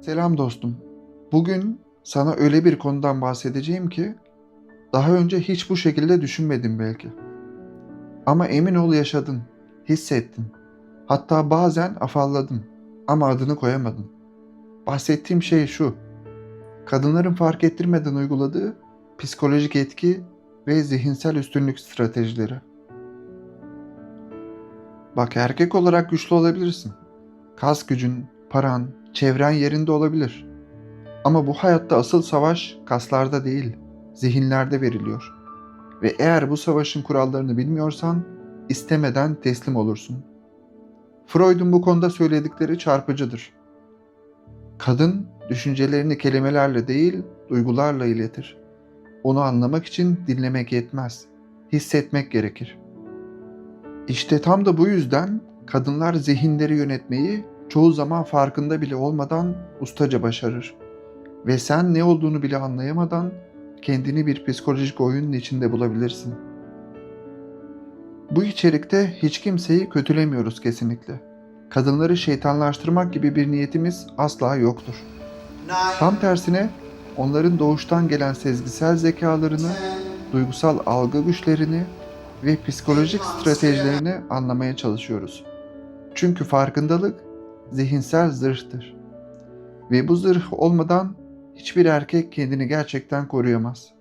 Selam dostum. Bugün sana öyle bir konudan bahsedeceğim ki daha önce hiç bu şekilde düşünmedin belki. Ama emin ol yaşadın, hissettin. Hatta bazen afalladın ama adını koyamadın. Bahsettiğim şey şu. Kadınların fark ettirmeden uyguladığı psikolojik etki ve zihinsel üstünlük stratejileri. Bak erkek olarak güçlü olabilirsin. Kas gücün, paran, çevren yerinde olabilir. Ama bu hayatta asıl savaş kaslarda değil, zihinlerde veriliyor. Ve eğer bu savaşın kurallarını bilmiyorsan istemeden teslim olursun. Freud'un bu konuda söyledikleri çarpıcıdır. Kadın düşüncelerini kelimelerle değil, duygularla iletir. Onu anlamak için dinlemek yetmez. Hissetmek gerekir. İşte tam da bu yüzden kadınlar zihinleri yönetmeyi çoğu zaman farkında bile olmadan ustaca başarır. Ve sen ne olduğunu bile anlayamadan kendini bir psikolojik oyunun içinde bulabilirsin. Bu içerikte hiç kimseyi kötülemiyoruz kesinlikle. Kadınları şeytanlaştırmak gibi bir niyetimiz asla yoktur. Tam tersine onların doğuştan gelen sezgisel zekalarını, duygusal algı güçlerini ve psikolojik stratejilerini anlamaya çalışıyoruz. Çünkü farkındalık zihinsel zırhtır. Ve bu zırh olmadan hiçbir erkek kendini gerçekten koruyamaz.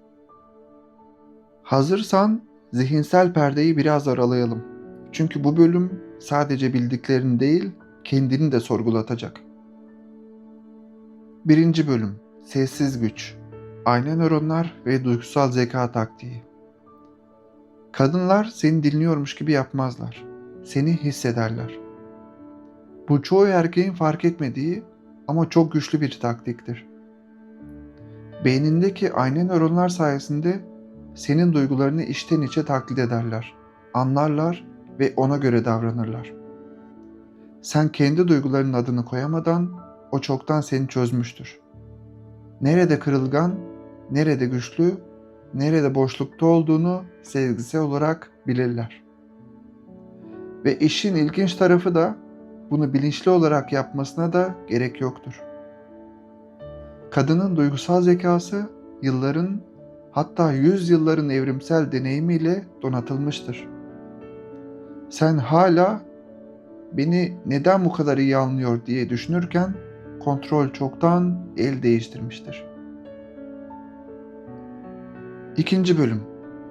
Hazırsan zihinsel perdeyi biraz aralayalım. Çünkü bu bölüm sadece bildiklerini değil, kendini de sorgulatacak. Birinci bölüm Sessiz güç Ayna nöronlar ve duygusal zeka taktiği Kadınlar seni dinliyormuş gibi yapmazlar. Seni hissederler. Bu çoğu erkeğin fark etmediği ama çok güçlü bir taktiktir. Beynindeki ayna nöronlar sayesinde senin duygularını içten içe taklit ederler, anlarlar ve ona göre davranırlar. Sen kendi duygularının adını koyamadan o çoktan seni çözmüştür. Nerede kırılgan, nerede güçlü, nerede boşlukta olduğunu sezgisel olarak bilirler. Ve işin ilginç tarafı da bunu bilinçli olarak yapmasına da gerek yoktur. Kadının duygusal zekası yılların hatta yüz yılların evrimsel deneyimiyle donatılmıştır. Sen hala beni neden bu kadar iyi anlıyor diye düşünürken kontrol çoktan el değiştirmiştir. İkinci bölüm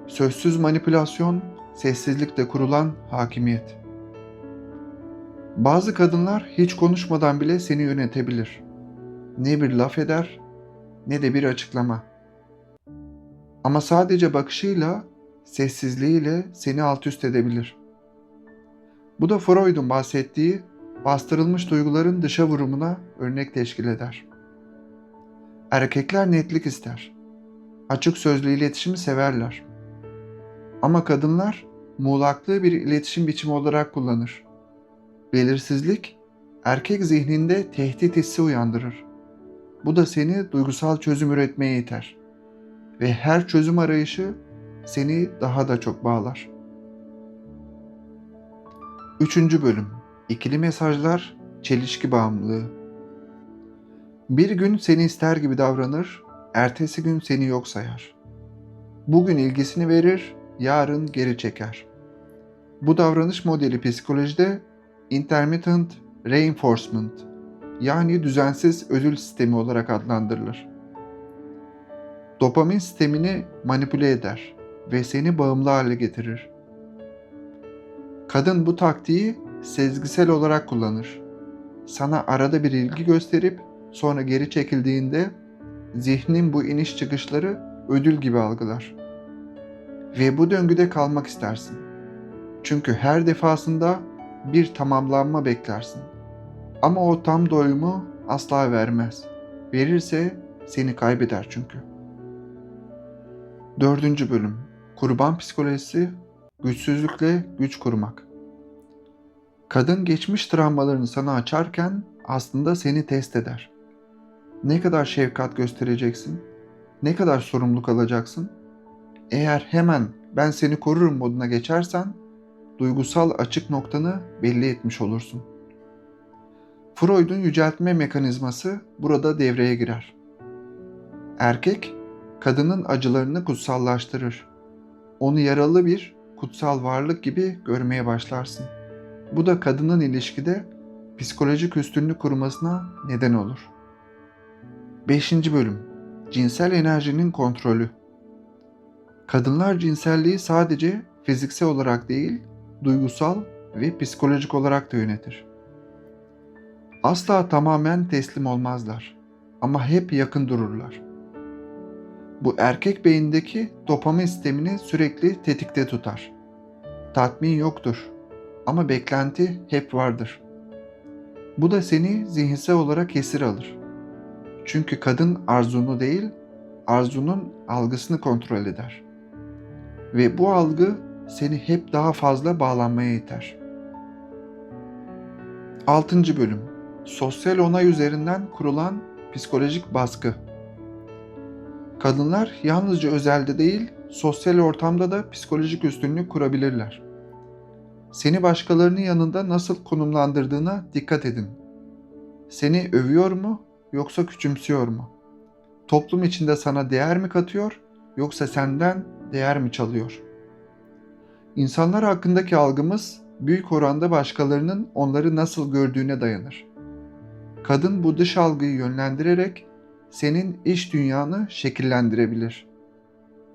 Sözsüz manipülasyon, sessizlikle kurulan hakimiyet. Bazı kadınlar hiç konuşmadan bile seni yönetebilir. Ne bir laf eder ne de bir açıklama. Ama sadece bakışıyla, sessizliğiyle seni alt üst edebilir. Bu da Freud'un bahsettiği bastırılmış duyguların dışa vurumuna örnek teşkil eder. Erkekler netlik ister. Açık sözlü iletişimi severler. Ama kadınlar muğlaklığı bir iletişim biçimi olarak kullanır. Belirsizlik erkek zihninde tehdit hissi uyandırır. Bu da seni duygusal çözüm üretmeye iter. Ve her çözüm arayışı seni daha da çok bağlar. Üçüncü bölüm İkili mesajlar, çelişki bağımlılığı. Bir gün seni ister gibi davranır, ertesi gün seni yok sayar. Bugün ilgisini verir, yarın geri çeker. Bu davranış modeli psikolojide intermittent reinforcement yani düzensiz ödül sistemi olarak adlandırılır. Dopamin sistemini manipüle eder ve seni bağımlı hale getirir. Kadın bu taktiği sezgisel olarak kullanır. Sana arada bir ilgi gösterip sonra geri çekildiğinde zihnin bu iniş çıkışları ödül gibi algılar. Ve bu döngüde kalmak istersin. Çünkü her defasında bir tamamlanma beklersin. Ama o tam doyumu asla vermez. Verirse seni kaybeder çünkü. Dördüncü bölüm Kurban psikolojisi güçsüzlükle güç kurmak. Kadın geçmiş travmalarını sana açarken aslında seni test eder. Ne kadar şefkat göstereceksin? Ne kadar sorumluluk alacaksın? Eğer hemen ben seni korurum moduna geçersen duygusal açık noktanı belli etmiş olursun. Freud'un yüceltme mekanizması burada devreye girer. Erkek, kadının acılarını kutsallaştırır. Onu yaralı bir kutsal varlık gibi görmeye başlarsın. Bu da kadının ilişkide psikolojik üstünlük kurmasına neden olur. 5. bölüm Cinsel enerjinin kontrolü Kadınlar cinselliği sadece fiziksel olarak değil, duygusal ve psikolojik olarak da yönetir. Asla tamamen teslim olmazlar ama hep yakın dururlar. Bu erkek beyindeki dopamin sistemini sürekli tetikte tutar. Tatmin yoktur ama beklenti hep vardır. Bu da seni zihinsel olarak esir alır. Çünkü kadın arzunu değil, arzunun algısını kontrol eder. Ve bu algı seni hep daha fazla bağlanmaya iter. 6. bölüm Sosyal onay üzerinden kurulan psikolojik baskı. Kadınlar yalnızca özelde değil, sosyal ortamda da psikolojik üstünlük kurabilirler. Seni başkalarının yanında nasıl konumlandırdığına dikkat edin. Seni övüyor mu yoksa küçümsüyor mu? Toplum içinde sana değer mi katıyor yoksa senden değer mi çalıyor? İnsanlar hakkındaki algımız büyük oranda başkalarının onları nasıl gördüğüne dayanır. Kadın bu dış algıyı yönlendirerek senin iş dünyanı şekillendirebilir.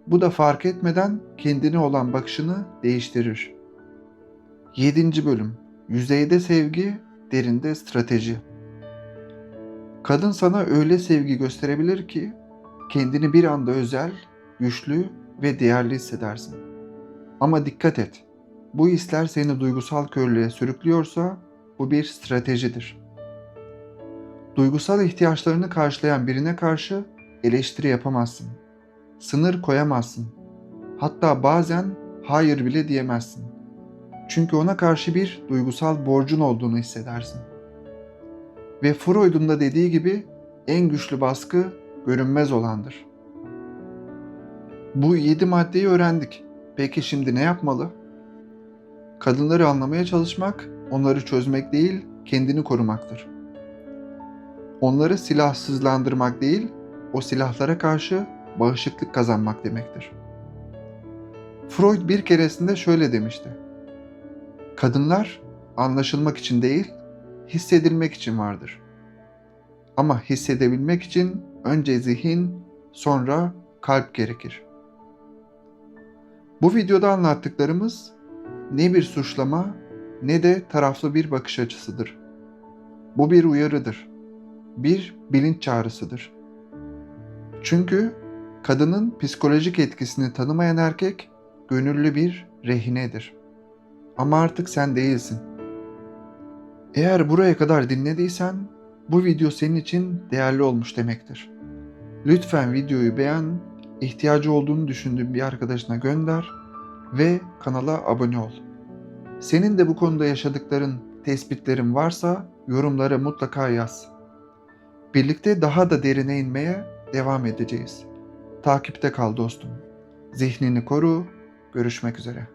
Bu da fark etmeden kendine olan bakışını değiştirir. 7. bölüm Yüzeyde sevgi, derinde strateji. Kadın sana öyle sevgi gösterebilir ki kendini bir anda özel, güçlü ve değerli hissedersin. Ama dikkat et. Bu hisler seni duygusal körlüğe sürüklüyorsa bu bir stratejidir. Duygusal ihtiyaçlarını karşılayan birine karşı eleştiri yapamazsın. Sınır koyamazsın. Hatta bazen hayır bile diyemezsin. Çünkü ona karşı bir duygusal borcun olduğunu hissedersin. Ve Freud'un da dediği gibi en güçlü baskı görünmez olandır. Bu yedi maddeyi öğrendik. Peki şimdi ne yapmalı? Kadınları anlamaya çalışmak, onları çözmek değil, kendini korumaktır. Onları silahsızlandırmak değil, o silahlara karşı bağışıklık kazanmak demektir. Freud bir keresinde şöyle demişti. Kadınlar anlaşılmak için değil, hissedilmek için vardır. Ama hissedebilmek için önce zihin, sonra kalp gerekir. Bu videoda anlattıklarımız ne bir suçlama ne de taraflı bir bakış açısıdır. Bu bir uyarıdır. Bir bilinç çağrısıdır. Çünkü kadının psikolojik etkisini tanımayan erkek gönüllü bir rehinedir. Ama artık sen değilsin. Eğer buraya kadar dinlediysen bu video senin için değerli olmuş demektir. Lütfen videoyu beğen, ihtiyacı olduğunu düşündüğün bir arkadaşına gönder ve kanala abone ol. Senin de bu konuda yaşadıkların, tespitlerin varsa yorumlara mutlaka yaz. Birlikte daha da derine inmeye devam edeceğiz. Takipte kal dostum. Zihnini koru. Görüşmek üzere.